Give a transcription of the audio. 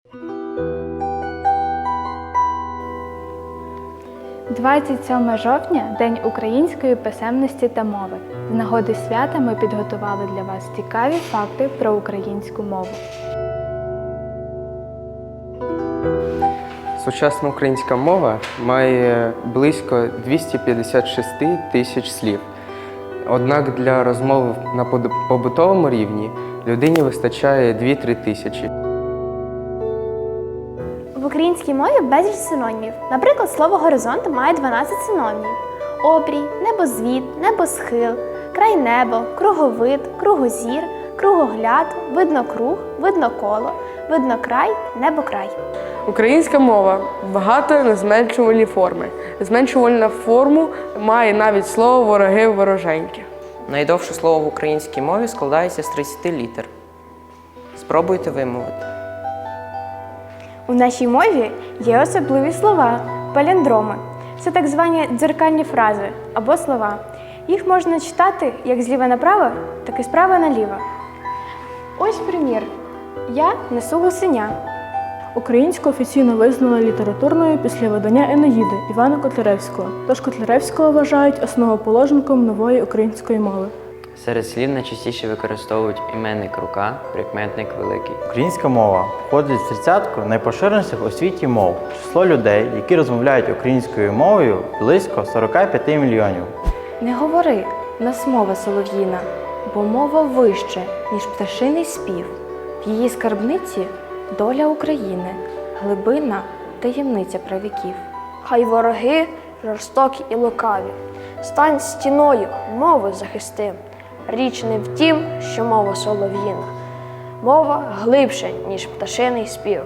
– 27 жовтня День української писемності та мови. З нагоди свята ми підготували для вас цікаві факти про українську мову. Сучасна українська мова має близько 256 тисяч слів. Однак для розмови на побутовому рівні людині вистачає 2-3 тисячі. В українській мові безліч синонімів. Наприклад, слово горизонт має 12 синонімів: обрій, небозвід, небосхил, край небо, круговид, кругозір, кругогляд, виднокруг, видноколо, виднокрай, небокрай. Українська мова багато на зменшувальні форми. Зменшувальна форму має навіть слово вороги вороженьки. Найдовше слово в українській мові складається з 30 літер. Спробуйте вимовити. У нашій мові є особливі слова паліндроми. Це так звані дзеркальні фрази або слова. Їх можна читати як зліва направо, так і справа наліво. Ось примір. Я несу гусеня. Українську офіційно визнали літературною після видання Енеїди Івана Котляревського. Тож Котляревського вважають основоположником нової української мови. Серед слів найчастіше використовують іменник рука, прикметник великий. Українська мова входить в тридцятку найпоширеніших у світі мов. Число людей, які розмовляють українською мовою, близько 45 мільйонів. Не говори, нас мова солов'їна, бо мова вище, ніж пташиний спів. В її скарбниці доля України, глибина таємниця правіків. Хай вороги жорстокі і лукаві, стань стіною, мову захисти. Річ не в тім, що мова солов'їна, мова глибше, ніж пташиний спів.